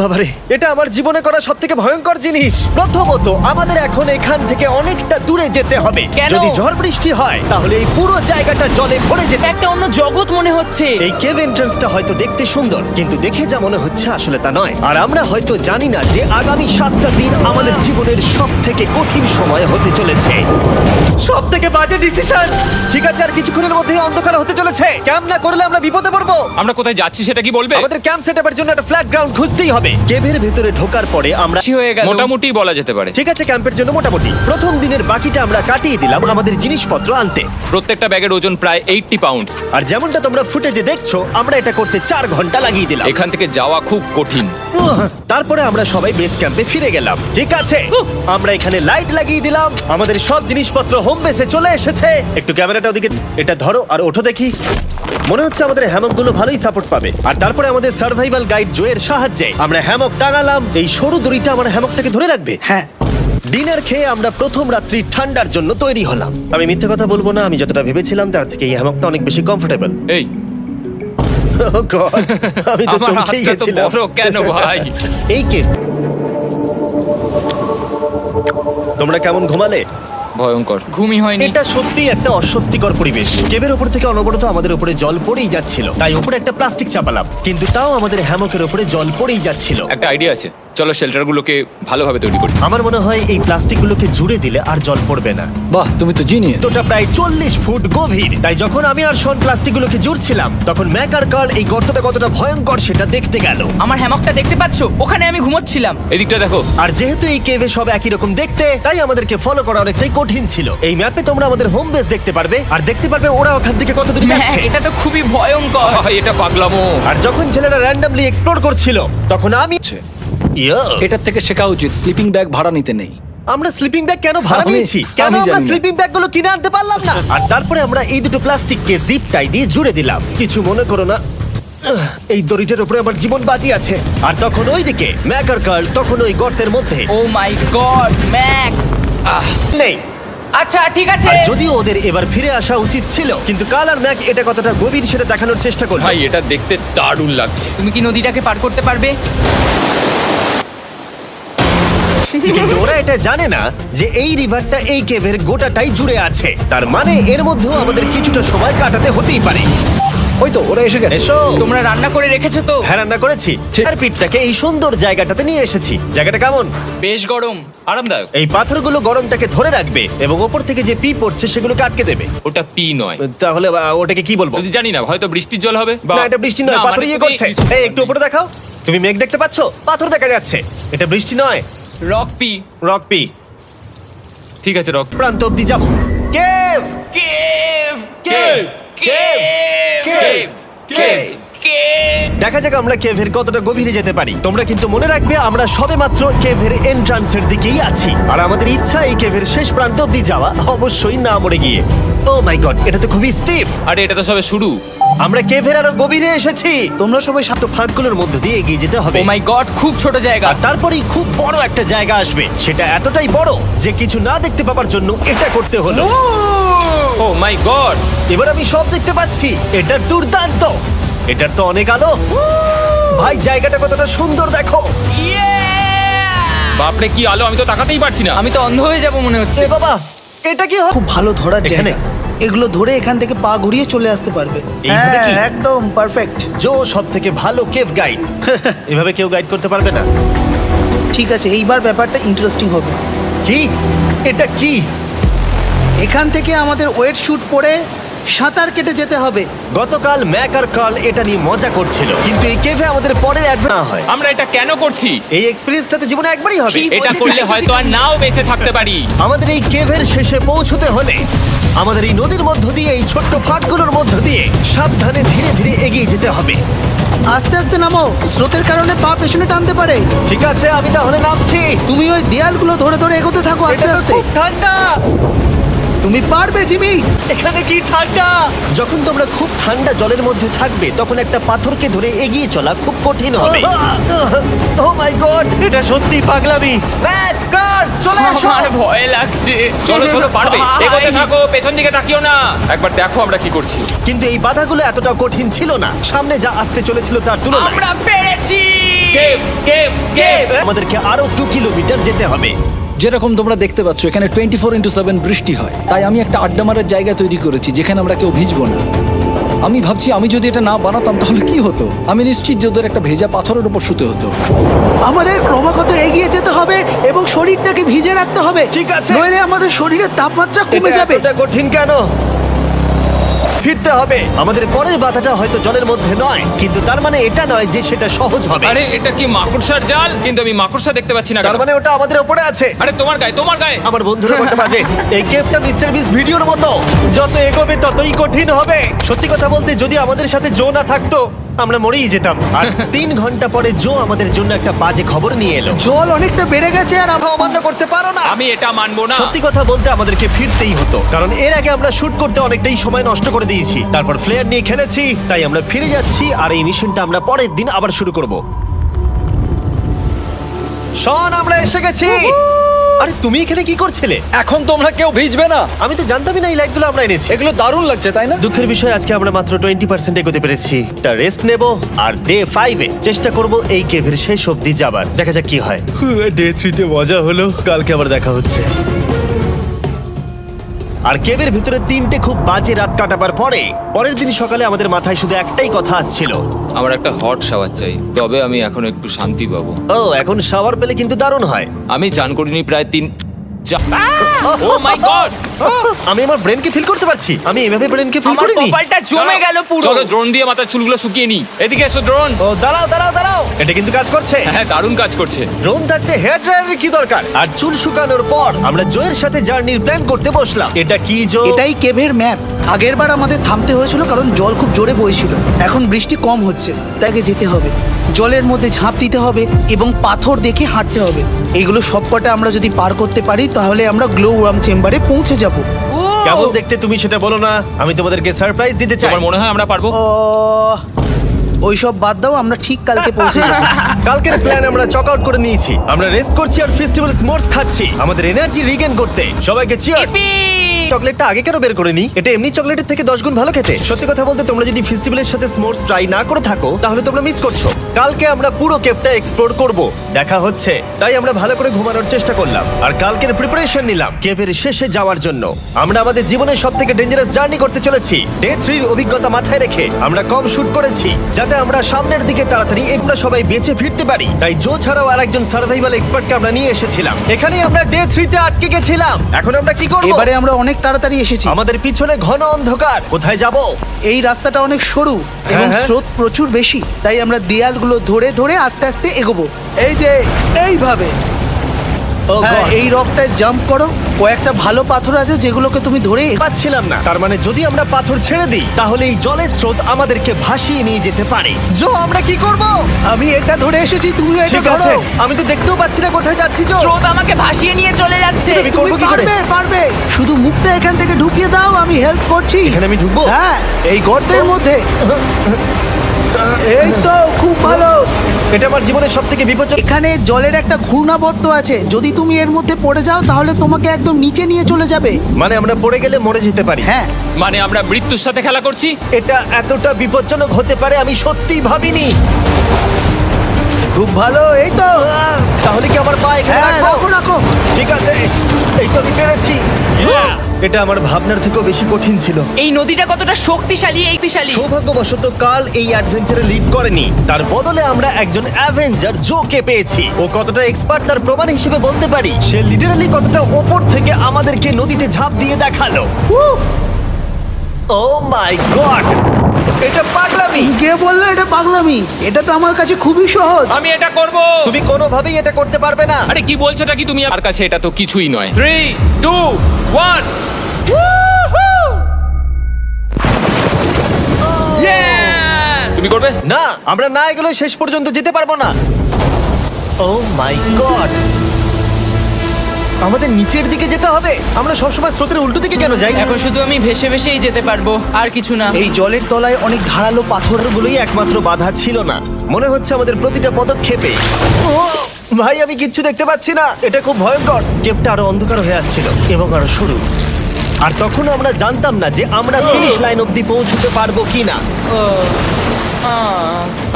বাবারে। এটা আমার জীবনে করা সব থেকে ভয়ঙ্কর জিনিস। প্রথমত আমাদের এখন এখান থেকে অনেকটা দূরে যেতে হবে। কেন? যদি ঝড় বৃষ্টি হয় তাহলে এই পুরো জায়গাটা জলে ভরে যেতে একটা অন্য জগৎ মনে হচ্ছে। এই কেভ এন্ট্রান্সটা হয়তো দেখতে সুন্দর কিন্তু দেখে যা মনে হচ্ছে আসলে তা নয়। আর আমরা হয়তো জানি না যে আগামী সাতটা দিন আমাদের জীবনের সব থেকে কঠিন সময় হতে চলেছে। সব থেকে বাজে ডিসিশন। ঠিক আছে আর কিছুক্ষণের মধ্যে অন্ধকার হতে চলেছে। ক্যাম্প না করলে আমরা বিপদে পড়ব। আমরা কোথায় যাচ্ছি সেটা কি বলবে? আমাদের ক্যাম্প সেটআপের জন্য একটা ফ্ল্যাট গ্রাউন্ড খুঁজতেই হবে। কেভের ভেতরে ঢোকার পরে আমরা হয়ে গেল। মোটামুটি বলা যেতে পারে। ঠিক আছে ক্যাম্পের জন্য মোটামুটি। প্রথম দিনের বাকিটা আমরা কাটিয়ে দিলাম আমাদের জিনিসপত্র আনতে। প্রত্যেকটা ব্যাগের ওজন প্রায় এইটটি পাউন্ড আর যেমনটা তোমরা ফুটেজে দেখছ আমরা এটা করতে চার ঘণ্টা লাগিয়ে দিলাম। এখান থেকে যাওয়া খুব কঠিন। উহ, তারপরে আমরা সবাই বেস ক্যাম্পে ফিরে গেলাম। ঠিক আছে আমরা এখানে লাইট লাগিয়ে দিলাম। আমাদের সব জিনিসপত্র হোম বেসে চলে এসেছে। একটু ক্যামেরাটা ওদিকে এটা ধরো আর ওঠো দেখি। মনে হচ্ছে আমাদের হ্যামকগুলো ভালোই সাপোর্ট পাবে। আর তারপরে আমাদের সার্ভাইভাল গাইড জোয়ের সাহায্যে আমরা হ্যামক টাঙালাম এই সরু দড়িটা আমার হ্যামকটাকে ধরে রাখবে। হ্যাঁ। ডিনার খেয়ে আমরা প্রথম রাত্রি ঠান্ডার জন্য তৈরি হলাম। আমি মিথ্যে কথা বলব না আমি যতটা ভেবেছিলাম তার থেকে এই হ্যামকটা অনেক বেশি কমফোর্টেবল এই। আমি তো আমার চমকেই হাতটা তো গেছিলাম। বড় কেন ভাই? এই কে? তোমরা কেমন ঘুমালে? ভয়ঙ্কর। ঘুমই হয়নি। এটা সত্যি একটা অস্বস্তিকর পরিবেশ। কেবের উপর থেকে অনবরত আমাদের উপরে জল পড়েই যাচ্ছিল। তাই উপরে একটা প্লাস্টিক চাপালাম। কিন্তু তাও আমাদের হ্যামকের উপরে জল পড়েই যাচ্ছিল। একটা আইডিয়া আছে। চলো শেল্টারগুলোকে ভালোভাবে তৈরি করি। আমার মনে হয় এই প্লাস্টিকগুলোকে জুড়ে দিলে আর জল পড়বে না। বাহ তুমি তো জিনিয়ে তোটা প্রায় চল্লিশ ফুট গভীর। তাই যখন আমি আর শন প্লাস্টিকগুলোকে জুড়ছিলাম তখন ম্যাক আর কার্ল এই গর্তটা কতটা ভয়ঙ্কর সেটা দেখতে গেল। আমার হ্যামকটা দেখতে পাচ্ছ? ওখানে আমি ঘুমোচ্ছিলাম। এদিকটা দেখো। আর যেহেতু এই কেভে সব একই রকম দেখতে তাই আমাদেরকে ফলো করা অনেকটাই কঠিন ছিল। এই ম্যাপে তোমরা আমাদের হোম বেস দেখতে পারবে আর দেখতে পারবে ওরা ওখান থেকে কত দূর হ্যাঁ যাচ্ছে। এটা তো খুবই ভয়ঙ্কর। ভাই এটা পাগলামো। আর যখন ছেলেরা র্যান্ডমলি এক্সপ্লোর করছিল তখন আমি ইয়ো, এটার থেকে শেখা উচিত স্লিপিং ব্যাগ ভাড়া নিতে নেই। আমরা স্লিপিং ব্যাগ কেন ভাড়া আমি- নিয়েছি? কেন আমি আমরা জানি না। স্লিপিং ব্যাগগুলো কিনে আনতে পারলাম না? আর তারপরে আমরা এই দুটো প্লাস্টিককে জিপ টাই দিয়ে জুড়ে দিলাম। কিছু মনে করো না। আহ, এই দড়িটার উপরে আমার জীবন বাজি আছে। আর তখন ওইদিকে ম্যাকার কার্ল তখন ওই গর্তের মধ্যে। ও মাই গড ম্যাক নেই। আচ্ছা ঠিক আছে। আর যদিও ওদের এবার ফিরে আসা উচিত ছিল কিন্তু কাল আর ম্যাক এটা কতটা গভীর সেটা দেখানোর চেষ্টা করল। ভাই এটা দেখতে দারুণ লাগছে। তুমি কি নদীটাকে পার করতে পারবে? কিন্তু ওরা এটা জানে না যে এই রিভারটা এই কেভের গোটাটাই জুড়ে আছে। তার মানে এর মধ্যেও আমাদের কিছুটা সময় কাটাতে হতেই পারে। ওই তো ওরা এসে গেছে। এসো। তোমরা রান্না করে রেখেছো তো? হ্যাঁ রান্না করেছি। ঠিক। আর পিঠটাকে এই সুন্দর জায়গাটাতে নিয়ে এসেছি। জায়গাটা কেমন? বেশ গরম আরামদায়ক। এই পাথরগুলো গরমটাকে ধরে রাখবে এবং ওপর থেকে যে পি পড়ছে সেগুলোকে আটকে দেবে। ওটা পি নয়। তাহলে আহ, ওটাকে কি বলব? যদি জানি না হয়তো বৃষ্টির জল হবে বা না এটা বৃষ্টি নয় না, পাথর মানে ইয়ে করছে। এই একটু উপরে দেখাও। তুমি মেঘ দেখতে পাচ্ছো? পাথর দেখা যাচ্ছে। এটা বৃষ্টি নয়। রক পি। রক পি। ঠিক আছে রক প্রান্ত অব্দি যাব। Cave! Cave! Cave! Cave! Cave! Cave! Cave! দেখা যাক আমরা কেভের কতটা গভীরে যেতে পারি। তোমরা কিন্তু মনে রাখবে আমরা সবেমাত্র কেভের এন্ট্রান্সের দিকেই আছি। আর আমাদের ইচ্ছা এই কেভের শেষ প্রান্ত অব্দি যাওয়া অবশ্যই না মরে গিয়ে। ও মাই গড এটা তো খুবই স্টিফ আরে এটা তো সবে শুরু। আমরা কেভের আরও গভীরে এসেছি! তোমরা সবাই সাত ফাঁকগুলোর মধ্য দিয়ে এগিয়ে যেতে হবে। ও মাই গড খুব ছোট জায়গা। আর তারপরেই খুব বড় একটা জায়গা আসবে। সেটা এতটাই বড় যে কিছু না দেখতে পাওয়ার জন্য এটা করতে হলো। ও মাই গড এবার আমি সব দেখতে পাচ্ছি। এটা দুর্দান্ত! এটার তো অনেক আলো। ভাই জায়গাটা কতটা সুন্দর দেখো। বাপরে কি আলো? আমি তো তাকাতেই পারছি না। আমি তো অন্ধ হয়ে যাব মনে হচ্ছে। এ বাবা এটা কি খুব ভালো ধরার এখানে? জায়গা। এগুলো ধরে এখান থেকে পা ঘুরিয়ে চলে আসতে পারবে। এইভাবে হ্যাঁ কি? একদম পারফেক্ট জো সব থেকে ভালো কেভ গাইড। এভাবে কেউ গাইড করতে পারবে না? ঠিক আছে এইবার ব্যাপারটা ইন্টারেস্টিং হবে। কি? এটা কি? এখান থেকে আমাদের ওয়েট শুট পরে সাঁতার কেটে যেতে হবে। গতকাল ম্যাক আর কার্ল এটা নিয়ে মজা করছিল। কিন্তু এই কেভে আমাদের পরের অ্যাডভেঞ্চার না হয়। আমরা এটা কেন করছি? এই এক্সপেরিয়েন্সটা তো জীবনে একবারই হবে। এটা করলে হয়তো আর নাও বেঁচে থাকতে পারি। আমাদের এই কেভের শেষে পৌঁছতে হলে আমাদের এই নদীর মধ্য দিয়ে এই ছোট্ট ফাঁকগুলোর মধ্য দিয়ে সাবধানে ধীরে ধীরে এগিয়ে যেতে হবে। আস্তে আস্তে নামো। স্রোতের কারণে পা পেছনে টানতে পারে। ঠিক আছে আমি তাহলে নামছি। তুমি ওই দেয়ালগুলো ধরে ধরে এগোতে থাকো আস্তে আস্তে। ঠান্ডা! তুমি পারবে জিমি। এখানে কি ঠান্ডা? যখন তোমরা খুব ঠান্ডা জলের মধ্যে থাকবে তখন একটা পাথরকে ধরে এগিয়ে চলা খুব কঠিন হবে। ও মাই গড এটা সত্যি পাগলামি। ম্যাক গড চলে আসো আমার ভয় লাগছে। চলো চলো পারবে। এগোতে থাকো পেছন দিকে তাকিও না। একবার দেখো আমরা কি করছি। কিন্তু এই বাধাগুলো এতটা কঠিন ছিল না। সামনে যা আসতে চলেছিল তার তুলনায়। আমরা পেরেছি। আমাদেরকে আরও দু কিলোমিটার যেতে হবে। যেরকম তোমরা দেখতে পাচ্ছ এখানে টোয়েন্টি ফোর ইন্টু সেভেন বৃষ্টি হয়। তাই আমি একটা আড্ডা মারার জায়গা তৈরি করেছি যেখানে আমরা কেউ ভিজবো না। আমি ভাবছি আমি যদি এটা না বানাতাম তাহলে কি হতো? আমি নিশ্চিত যে ওদের একটা ভেজা পাথরের উপর শুতে হতো। আমাদের ক্রমাগত এগিয়ে যেতে হবে এবং শরীরটাকে ভিজে রাখতে হবে। ঠিক আছে। নইলে আমাদের শরীরের তাপমাত্রা কমে যাবে। এটা কঠিন কেন? ফিরতে হবে। আমাদের পরের বাধাটা হয়তো জলের মধ্যে নয় কিন্তু তার মানে এটা নয় যে সেটা সহজ হবে। আরে এটা কি মাকড়সার জাল? কিন্তু আমি মাকড়সা দেখতে পাচ্ছি না তার মানে ওটা আমাদের উপরে আছে। আরে তোমার গায়ে তোমার গায়ে। আমার বন্ধুরা বলতে বাজে এই গেমটা মিস্টার বিস ভিডিওর মতো। যত এগোবে ততই কঠিন হবে। সত্যি কথা বলতে যদি আমাদের সাথে জো না থাকতো আমরা মরেই যেতাম। আর তিন ঘণ্টা পরে জো আমাদের জন্য একটা বাজে খবর নিয়ে এলো। জল অনেকটা বেড়ে গেছে আর আমরা অমান্য করতে পারো না। আমি এটা মানবো না। সত্যি কথা বলতে আমাদেরকে ফিরতেই হতো। কারণ এর আগে আমরা শুট করতে অনেকটাই সময় নষ্ট করে দিয়েছি। তারপর ফ্লেয়ার নিয়ে খেলেছি তাই আমরা ফিরে যাচ্ছি আর এই মিশনটা আমরা পরের দিন আবার শুরু করব। শন আমরা এসে গেছি। আরে তুমি এখানে কি করছিলে? এখন তোমরা কেউ ভিজবে না। আমি তো জানতামই না এই লাইটগুলো আমরা এনেছি। এগুলো দারুণ লাগছে তাই না? দুঃখের বিষয় আজকে আমরা মাত্র টোয়েন্টি পার্সেন্ট এগোতে পেরেছি। তা রেস্ট নেব আর ডে ফাইভে চেষ্টা করব এই কেভের শেষ অবধি যাবার। দেখা যাক কি হয়। ডে থ্রিতে মজা হলো। কালকে আবার দেখা হচ্ছে। আর কেভের ভিতরে তিনটে খুব বাজে রাত কাটাবার পরে পরের দিন সকালে আমাদের মাথায় শুধু একটাই কথা আসছিল। আমার একটা হট শাওয়ার চাই তবে আমি এখন একটু শান্তি পাবো। ও এখন শাওয়ার পেলে কিন্তু দারুণ হয়। আমি চান করিনি প্রায় তিন ও মাই গড আমি আমার ব্রেনকে ফিল করতে পারছি। আমি এভাবে ব্রেনকে ফিল আমার করিনি। কপালটা জমে গেল পুরো। চলো ড্রোন দিয়ে মাথার চুলগুলো শুকিয়ে নি এদিকে এসো ড্রোন ও দাঁড়াও দাঁড়াও দাঁড়াও। এটা কিন্তু কাজ করছে। হ্যাঁ দারুণ কাজ করছে। ড্রোন থাকতে হেয়ার ড্রায়ারের কি দরকার? আর চুল শুকানোর পর আমরা জয়ের সাথে জার্নির প্ল্যান করতে বসলাম। এটা কি জো? এটাই কেভের ম্যাপ আগের বার আমাদের থামতে হয়েছিল কারণ জল খুব জোরে বইছিল। এখন বৃষ্টি কম হচ্ছে তাকে যেতে হবে। জলের মধ্যে ঝাঁপ দিতে হবে এবং পাথর দেখে হাঁটতে হবে। এগুলো সবকটা আমরা যদি পার করতে পারি তাহলে আমরা গ্লো ওয়ার্ম চেম্বারে পৌঁছে যাব। কেমন দেখতে তুমি সেটা বলো না আমি তোমাদেরকে সারপ্রাইজ দিতে চাই। তোমার মনে হয় আমরা পারব? ওইসব বাদ দাও আমরা ঠিক কালকে পৌঁছে যাব। কালকের প্ল্যান আমরা চক আউট করে নিয়েছি। আমরা রেস্ট করছি আর ফেস্টিভ্যাল স্মোর্টস খাচ্ছি। আমাদের এনার্জি রিগেন করতে। সবাইকে চিয়ার্স চকলেটটা আগে কেন বের করে নি এটা এমনি চকলেটের থেকে দশ গুণ ভালো খেতে। সত্যি কথা বলতে তোমরা যদি ফেস্টিভ্যালের সাথে স্মোর্টস ট্রাই না করে থাকো, তাহলে তোমরা মিস করছ। কালকে আমরা পুরো কেপটা এক্সপ্লোর করব। দেখা হচ্ছে। তাই আমরা ভালো করে ঘুমানোর চেষ্টা করলাম। আর কালকের প্রিপারেশন নিলাম কেভের শেষে যাওয়ার জন্য। আমরা আমাদের জীবনের সব থেকে ডেঞ্জারাস জার্নি করতে চলেছি। ডে থ্রির অভিজ্ঞতা মাথায় রেখে আমরা কম শুট করেছি, যাতে আমরা সামনের দিকে তাড়াতাড়ি আমরা সবাই বেঁচে ফিরতে পারি। তাই জো ছাড়াও আর একজন সার্ভাইভাল এক্সপার্টকে আমরা নিয়ে এসেছিলাম। এখানে আমরা ডে থ্রিতে আটকে গেছিলাম। এখন আমরা কি করব? এবারে আমরা অনেক তাড়াতাড়ি এসেছি। আমাদের পিছনে ঘন অন্ধকার। কোথায় যাব? এই রাস্তাটা অনেক সরু এবং হ্যাঁ। স্রোত প্রচুর বেশি তাই আমরা দেয়ালগুলো ধরে ধরে আস্তে আস্তে এগোবো। এই যে এইভাবে। ও হ্যাঁ God, এই রকটায় জাম্প করো। কয়েকটা ভালো পাথর আছে যেগুলোকে তুমি ধরে পাচ্ছিলাম না। তার মানে যদি আমরা পাথর ছেড়ে দিই তাহলে এই জলের স্রোত আমাদেরকে ভাসিয়ে নিয়ে যেতে পারে। জো আমরা কি করব? আমি এটা ধরে এসেছি তুমি এটা ঠিক ধরো। আমি তো দেখতেও পাচ্ছি না কোথায় যাচ্ছি জো। স্রোত আমাকে ভাসিয়ে নিয়ে চলে যাচ্ছে। আমি তুমি কি করে? পারবে পারবে। শুধু মুখটা এখান থেকে ঢুকিয়ে দাও আমি হেল্প করছি। এখানে আমি ঢুকবো? হ্যাঁ এই গর্তের মধ্যে। এই তো খুব ভালো। এটা আমার জীবনের সব থেকে বিপজ্জনক এখানে জলের একটা ঘূর্ণাবর্ত আছে। যদি তুমি এর মধ্যে পড়ে যাও তাহলে তোমাকে একদম নিচে নিয়ে চলে যাবে। মানে আমরা পড়ে গেলে মরে যেতে পারি। হ্যাঁ। মানে আমরা মৃত্যুর সাথে খেলা করছি? এটা এতটা বিপজ্জনক হতে পারে আমি সত্যিই ভাবিনি। খুব ভালো এই তো। আহ, তাহলে কি আমার পা এখানে হ্যাঁ রাখব? রাখো রাখো। ঠিক আছে এই তো আমি পেরেছি। এটা আমার ভাবনার থেকেও বেশি কঠিন ছিল। এই নদীটা কতটা শক্তিশালী এই শক্তিশালী? সৌভাগ্যবশত কাল এই অ্যাডভেঞ্চারে লিড করেনি। তার বদলে আমরা একজন অ্যাভেঞ্জার জোকে পেয়েছি। ও কতটা এক্সপার্ট তার প্রমাণ হিসেবে বলতে পারি। সে লিটারালি কতটা ওপর থেকে আমাদেরকে নদীতে ঝাঁপ দিয়ে দেখাল। ও মাই গড এটা পাগলামি! কে বলল এটা পাগলামি? এটা তো আমার কাছে খুবই সহজ। আমি এটা করব! তুমি কোনোভাবেই এটা করতে পারবে না। আরে কি বলছোটা কি তুমি? আমার কাছে এটা তো কিছুই নয়। থ্রি টু ওয়ান তুমি করবে? না আমরা না এগুলো শেষ পর্যন্ত যেতে পারব না। ও মাই গড আমাদের নিচের দিকে যেতে হবে। আমরা সবসময় স্রোতের উল্টো দিকে কেন যাই? এখন শুধু আমি ভেসে ভেসেই যেতে পারব আর কিছু না। এই জলের তলায় অনেক ধারালো পাথর পাথরগুলোই একমাত্র বাধা ছিল না। মনে হচ্ছে আমাদের প্রতিটা পদক্ষেপে। ও ভাই আমি কিচ্ছু দেখতে পাচ্ছি না। এটা খুব ভয়ঙ্কর। কেপটা আরও অন্ধকার হয়ে আসছিল এবং আরও সরু। আর তখন আমরা জানতাম না যে আমরা ফিনিশ লাইন অব্দি পৌঁছতে পারব কিনা।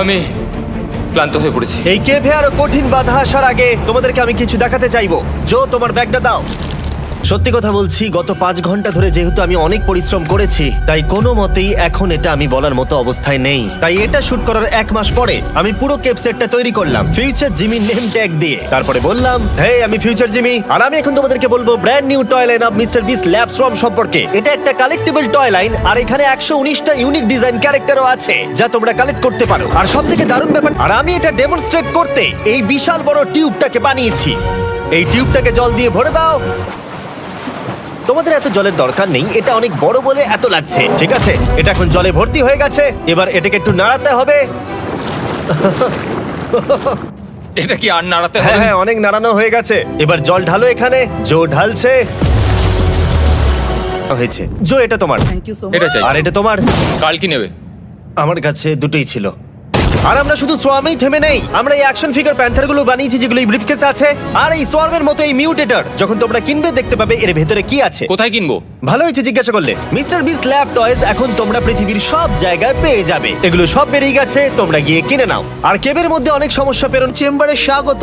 আমি ক্লান্ত হয়ে পড়েছি। এই কেভে আরও কঠিন বাধা আসার আগে তোমাদেরকে আমি কিছু দেখাতে চাইব। জো তোমার ব্যাগটা দাও। সত্যি কথা বলছি, গত পাঁচ ঘণ্টা ধরে যেহেতু আমি অনেক পরিশ্রম করেছি, তাই কোনো মতেই এখন এটা আমি বলার মতো অবস্থায় নেই। তাই এটা শুট করার এক মাস পরে আমি পুরো কেপ সেটটা তৈরি করলাম ফিউচার জিমি নেম ট্যাগ দিয়ে। তারপরে বললাম হে আমি ফিউচার জিমি আর আমি এখন তোমাদেরকে বলব brand new toy line of mister বিস ল্যাব স্ট্রম সম্পর্কে। এটা একটা কালেক্টেবল টয় লাইন আর এখানে একশো উনিশটা ইউনিক ডিজাইন ক্যারেক্টারও আছে, যা তোমরা কালেক্ট করতে পারো। আর সব থেকে দারুণ ব্যাপার, আর আমি এটা ডেমনস্ট্রেট করতে এই বিশাল বড় টিউবটাকে বানিয়েছি। এই টিউবটাকে জল দিয়ে ভরে দাও তোমাদের এত জলের দরকার নেই এটা অনেক বড় বলে এত লাগছে ঠিক আছে? এটা এখন জলে ভর্তি হয়ে গেছে এবার এটাকে একটু নাড়াতে হবে। এটা কি আর নাড়াতে হ্যাঁ হবে? হ্যাঁ অনেক নাড়ানো হয়ে গেছে। এবার জল ঢালো এখানে জো ঢালছে। হয়েছে। জো এটা তোমার। থ্যাংক ইউ সো এটা চাই। আর এটা তোমার। কাল কি নেবে? আমার কাছে দুটোই ছিল। আর আমরা শুধু সোয়ামেই থেমে নেই। আমরা এই অ্যাকশন ফিগার প্যান্থারগুলো বানিয়েছি যেগুলো এই ব্রিফকেসে আছে আর এই সোয়ার্মের মতো এই মিউটেটর যখন তোমরা কিনবে দেখতে পাবে এর ভেতরে কি আছে। কোথায় কিনবো? ভালো হয়েছে জিজ্ঞাসা করলে। মিস্টার বিস ল্যাব টয়েস এখন তোমরা পৃথিবীর সব জায়গায় পেয়ে যাবে। এগুলো সব বেরিয়ে গেছে তোমরা গিয়ে কিনে নাও। আর কেবের মধ্যে অনেক সমস্যা পেরোন চেম্বারে স্বাগত।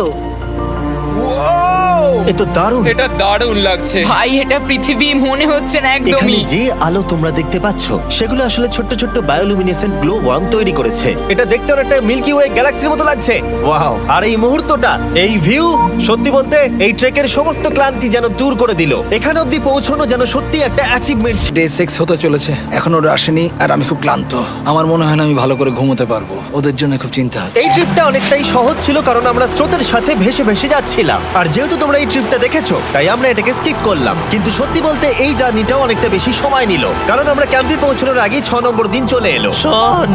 এ তো দারুণ। এটা দারুণ লাগছে। ভাই এটা পৃথিবী মনে হচ্ছে না এখানে একদমই যে আলো তোমরা দেখতে পাচ্ছ সেগুলো আসলে ছোট্ট ছোট্ট বায়োলুমিনেসেন্ট গ্লো ওয়ার্ম তৈরি করেছে। এটা দেখতে অনেকটা মিল্কি ওয়ে গ্যালাক্সির মতো লাগছে। ওয়াও আর এই মুহূর্তটা এই ভিউ সত্যি বলতে এই ট্রেকের সমস্ত ক্লান্তি যেন দূর করে দিল। এখানে অবধি পৌঁছানো যেন সত্যি একটা অ্যাচিভমেন্ট ডে সিক্স হতে চলেছে। এখনও ওরা আসেনি আর আমি খুব ক্লান্ত। আমার মনে হয় না আমি ভালো করে ঘুমোতে পারব। ওদের জন্য খুব চিন্তা হচ্ছে এই ট্রিপটা অনেকটাই সহজ ছিল কারণ আমরা স্রোতের সাথে ভেসে ভেসে যাচ্ছিলাম। আর যেহেতু তোমরা এই ট্রিপটা দেখেছ তাই আমরা এটাকে স্কিপ করলাম। কিন্তু সত্যি বলতে এই জার্নিটাও অনেকটা বেশি সময় নিল। কারণ আমরা ক্যাম্পে পৌঁছানোর আগেই ছ নম্বর দিন চলে এলো। শন।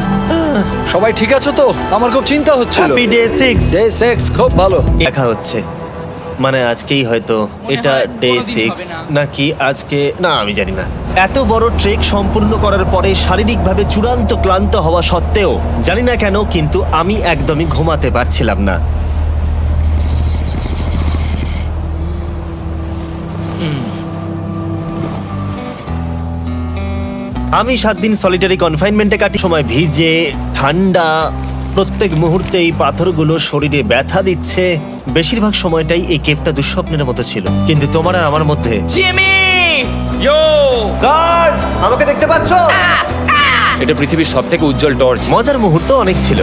সবাই ঠিক আছে তো? আমার খুব চিন্তা হচ্ছিল। Happy day six day six খুব ভালো। দেখা হচ্ছে। মানে আজকেই হয়তো এটা ডে সিক্স নাকি আজকে? না আমি জানি না। এত বড় ট্রেক সম্পূর্ণ করার পরে শারীরিকভাবে চূড়ান্ত ক্লান্ত হওয়া সত্ত্বেও জানি না কেন কিন্তু আমি একদমই ঘুমাতে পারছিলাম না। আমি সাত দিন সলিটারি কনফাইনমেন্টে কাটি সময় ভিজে ঠান্ডা প্রত্যেক মুহূর্তে এই পাথরগুলো শরীরে ব্যথা দিচ্ছে। বেশিরভাগ সময়টাই এই কেপটা দুঃস্বপ্নের মতো ছিল। কিন্তু তোমার আর আমার মধ্যে জিমি! ইয়ো! গার্ড আমাকে দেখতে পাচ্ছ? এটা পৃথিবীর সব থেকে উজ্জ্বল টর্চ। মজার মুহূর্ত অনেক ছিল।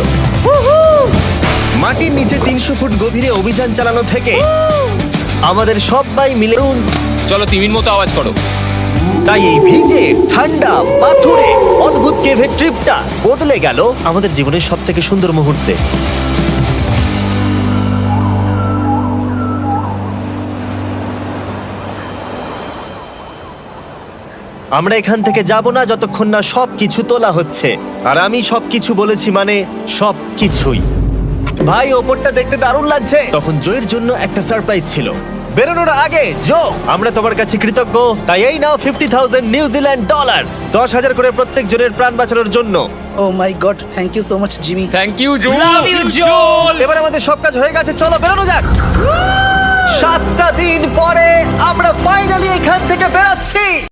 মাটির নিচে তিনশো ফুট গভীরে অভিযান চালানো থেকে আমাদের সবাই মিলে চলো তিমির মতো আওয়াজ করো। তাই এই ভিজে ঠান্ডা পাথুরে অদ্ভুত কেভের ট্রিপটা বদলে গেল আমাদের জীবনের সব থেকে সুন্দর মুহূর্তে। আমরা এখান থেকে যাব না যতক্ষণ না সব কিছু তোলা হচ্ছে। আর আমি সব কিছু বলেছি মানে সব কিছুই ভাই ওপরটা দেখতে দারুণ লাগছে। তখন জয়ের জন্য একটা সারপ্রাইজ ছিল। বেরোনোর আগে জো আমরা তোমার কাছে কৃতজ্ঞ। তাই এই নাও fifty thousand New Zealand dollar দশ হাজার করে প্রত্যেক জনের প্রাণ বাঁচানোর জন্য। ও my god thank you so much Jimmy thank you Jo Joel! এবার আমাদের সব কাজ হয়ে গেছে চলো বেরোনো যাক। সাতটা দিন পরে আমরা ফাইনালি এখান থেকে বেরোচ্ছি।